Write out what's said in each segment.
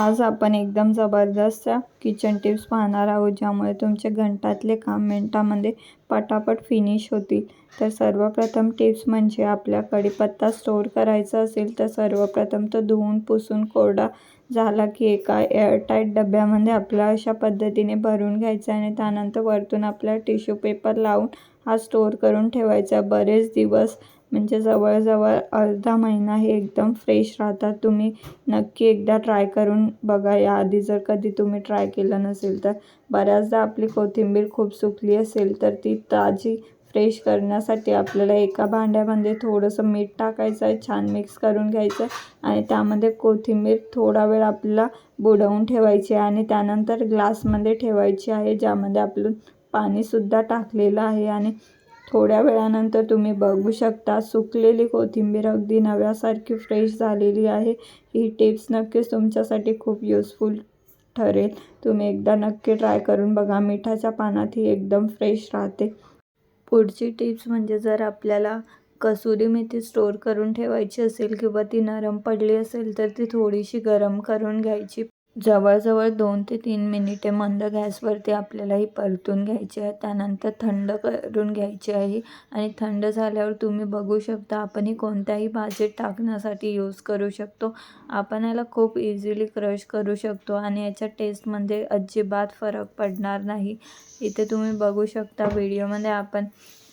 आज आपण एकदम जबरदस्त किचन टिप्स पाहणार आहोत ज्यामुळे तुमचे घंटातले काम मिनटामध्ये पटापट फिनिश होतील. तर सर्वप्रथम टिप्स म्हणजे आपल्या कढीपत्ता स्टोअर करायचा असेल तर सर्वप्रथम तो धुवून पुसून कोरडा झाला की एका एअरटाईट डब्यामध्ये आपला अशा पद्धतीने भरून घ्यायचा आणि त्यानंतर वरतून आपला टिश्यू पेपर लावून हा स्टोअर करून ठेवायचा. बरेच दिवस म्हणजे जवळजवळ अर्धा महिना हे एकदम फ्रेश राहतात. तुम्ही नक्की एकदा ट्राय करून बघा. याआधी जर कधी तुम्ही ट्राय केलं नसेल तर. बऱ्याचदा आपली कोथिंबीर खूप सुकली असेल तर ती ताजी फ्रेश करण्यासाठी आपल्याला एका भांड्यामध्ये थोडंसं मीठ टाकायचं आहे छान मिक्स करून घ्यायचं आहे आणि त्यामध्ये कोथिंबीर थोडा वेळ आपल्याला बुडवून ठेवायची आहे आणि त्यानंतर ग्लासमध्ये ठेवायची आहे ज्यामध्ये आपलं पाणीसुद्धा टाकलेलं आहे आणि थोड्या वेळानंतर तुम्ही बघू शकता सुकलेली कोथिंबीर अगदी नव्यासारखी फ्रेश झालेली आहे. ही टिप्स नक्कीच तुमच्यासाठी खूप युजफुल ठरेल. तुम्ही एकदा नक्की ट्राय करून बघा. मिठाच्या पानात ही एकदम फ्रेश राहते. पुढची टिप्स म्हणजे जर आपल्याला कसुरी मेथी स्टोअर करून ठेवायची असेल किंवा ती नरम पडली असेल तर ती थोडीशी गरम करून घ्यायची. जवळजवळ दोन ते तीन मिनिटे मंद गॅसवरती आपल्याला ही परतून घ्यायची आहे. त्यानंतर थंड करून घ्यायची आहे. आणि थंड झाल्यावर तुम्ही बघू शकता आपण ही कोणत्याही भाजीत टाकण्यासाठी यूज करू शकतो. आपण याला खूप इझिली क्रश करू शकतो आणि याच्या टेस्टमध्ये अजिबात फरक पडणार नाही. इथे तुम्ही बघू शकता व्हिडिओमध्ये आपण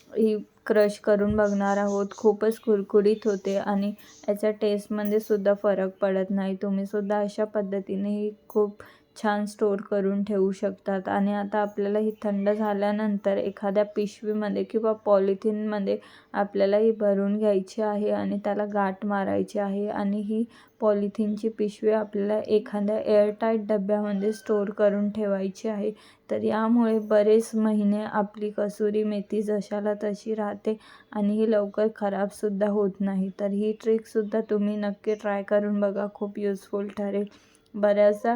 ही क्रश करून बघणार आहोत. खूपच कुरकुरीत होते आणि याच्या टेस्टमध्ये सुद्धा फरक पडत नाही. तुम्ही सुद्धा अशा पद्धतीने ही खूप छान स्टोअर करून ठेवू शकतात. आणि आता आपल्याला ही थंड झाल्यानंतर एखाद्या पिशवीमध्ये किंवा पॉलिथिनमध्ये आपल्याला ही भरून घ्यायची आहे आणि त्याला गाठ मारायची आहे. आणि ही पॉलिथिनची पिशवी आपल्याला एखाद्या एअरटाईट डब्यामध्ये स्टोअर करून ठेवायची आहे. तर यामुळे बरेच महिने आपली कसुरी मेथी जशाला तशी राहते आणि ही लवकर खराबसुद्धा होत नाही. तर ही ट्रिकसुद्धा तुम्ही नक्की ट्राय करून बघा. खूप युजफुल ठरेल. बऱ्याचदा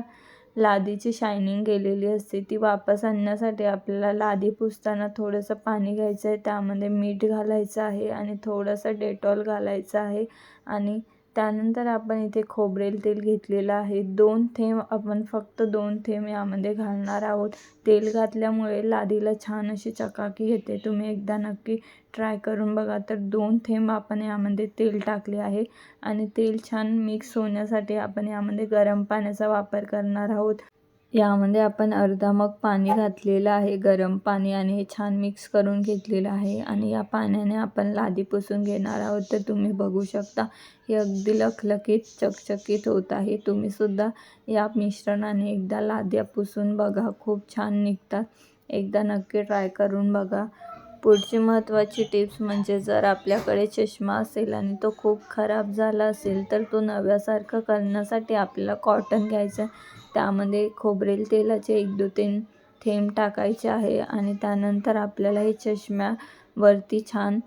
लादीची शायनिंग गेलेली असते. ती वापस आणण्यासाठी आपल्याला लादी पुसताना थोडंसं पाणी घ्यायचं आहे त्यामध्ये मीठ घालायचं आहे आणि थोडंसं डेटॉल घालायचं आहे. आणि त्यानंतर आपण इथे खोबरेल तेल घेतलेलं आहे. दोन थेंब आपण फक्त दोन थेंब यामध्ये घालणार आहोत. तेल घातल्यामुळे लादीला छान अशी चकाकी येते तुम्ही एकदा नक्की ट्राय करून बघा. तर दोन थेंब आपण यामध्ये तेल टाकले आहे आणि तेल छान मिक्स होण्यासाठी आपण यामध्ये गरम पाण्याचा वापर करणार आहोत. यामध्ये आपण अर्धा मग पाणी घातलेलं आहे गरम पाणी आणि हे छान मिक्स करून घेतलेलं आहे आणि या पाण्याने आपण लादी पुसून घेणार आहोत. तर तुम्ही बघू शकता हे अगदी लखलखीत चकचकीत होत आहे. तुम्हीसुद्धा या मिश्रणाने एकदा लाद्या पुसून बघा खूप छान निघतात. एकदा नक्की ट्राय करून बघा. पुढची महत्त्वाची टिप्स म्हणजे जर आपल्याकडे चष्मा असेल आणि तो खूप खराब झाला असेल तर तो नव्यासारखं करण्यासाठी आपल्याला कॉटन घ्यायचं आहे. त्यामध्ये खोबरेल तेलाचे एक दो तीन थेंब टाकायचे आहे आणि त्यानंतर आपल्याला हे चष्म्यावरती छान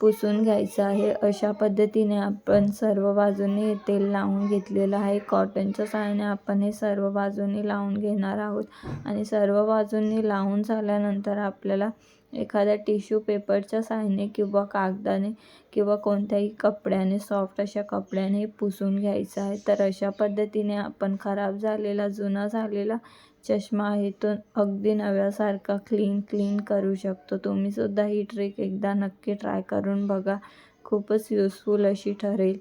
पुसून घ्यायचं आहे. अशा पद्धतीने आपण सर्व बाजूने हे तेल लावून घेतलेलं आहे. कॉटनच्या साहाय्याने आपण हे सर्व बाजूने लावून घेणार आहोत. आणि सर्व बाजूंनी लावून झाल्यानंतर आपल्याला एखाद्या टिश्यू पेपरच्या साहाय्याने किंवा कागदाने किंवा कोणत्याही कपड्याने सॉफ्ट अशा कपड्याने पुसून घ्यायचं आहे. तर अशा पद्धतीने आपण खराब झालेला जुना झालेला चष्मा आहे तो अगदी नव्यासारखा क्लीन क्लीन करू शकतो. तुम्हीसुद्धा ही ट्रिक एकदा नक्की ट्राय करून बघा. खूपच युजफुल अशी ठरेल.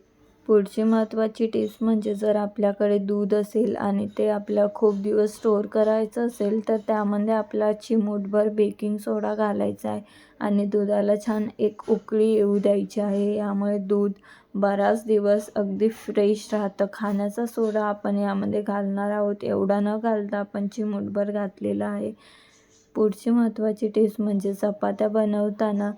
पुढची महत्त्वाची टिप्स म्हणजे जर आपल्याकडे दूध असेल आणि ते आपल्या खूप दिवस स्टोअर करायचं असेल तर त्यामध्ये आपला चिमूटभर बेकिंग सोडा घालायचा आहे आणि दुधाला छान एक उकळी येऊ द्यायची आहे. यामुळे दूध बराच दिवस अगदी फ्रेश राहतं. खाण्याचा सोडा आपण यामध्ये घालणार आहोत. एवढा न घालता आपण चिमूटभर घातलेला आहे. पुढची महत्त्वाची टिप्स म्हणजे चपात्या बनवताना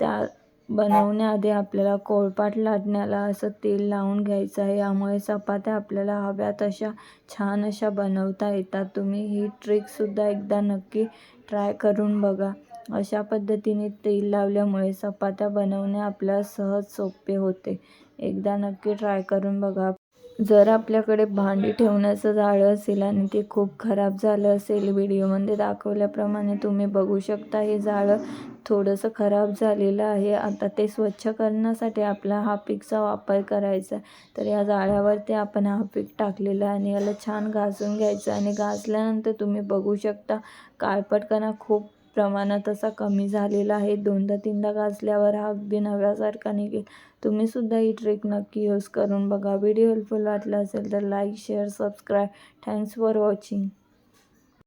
त्या बनवण्याआधी आपल्याला कोळपाट लाटण्याला असं तेल लावून घ्यायचं आहे. यामुळे चपात्या आपल्याला हव्या तशा छान अशा बनवता येतात. तुम्ही ही ट्रिकसुद्धा एकदा नक्की ट्राय करून बघा. अशा पद्धतीने तेल लावल्यामुळे चपात्या बनवणे आपल्याला सहज सोपे होते. एकदा नक्की ट्राय करून बघा. जर आपल्याकडे भांडी ठेवण्याचं जाळं असेल आणि ते खूप खराब झालं असेल व्हिडिओमध्ये दाखवल्याप्रमाणे तुम्ही बघू शकता हे जाळं थोडंसं खराब झालेलं आहे. आता ते स्वच्छ करण्यासाठी आपला हा पिकचा वापर करायचा आहे. तर या जाळ्यावरती आपण हा पीक टाकलेला आहे आणि याला छान घासून घ्यायचं आणि घासल्यानंतर तुम्ही बघू शकता काळपटकणा खूप प्रमाणात असा कमी झालेला आहे. दोनदा तीनदा घासल्यावर हा अगदी नव्यासारखा निघेल. तुम्हीसुद्धा ही ट्रिक नक्की यूज करून बघा. व्हिडिओ हेल्पफुल वाटला असेल तर like share subscribe thanks for watching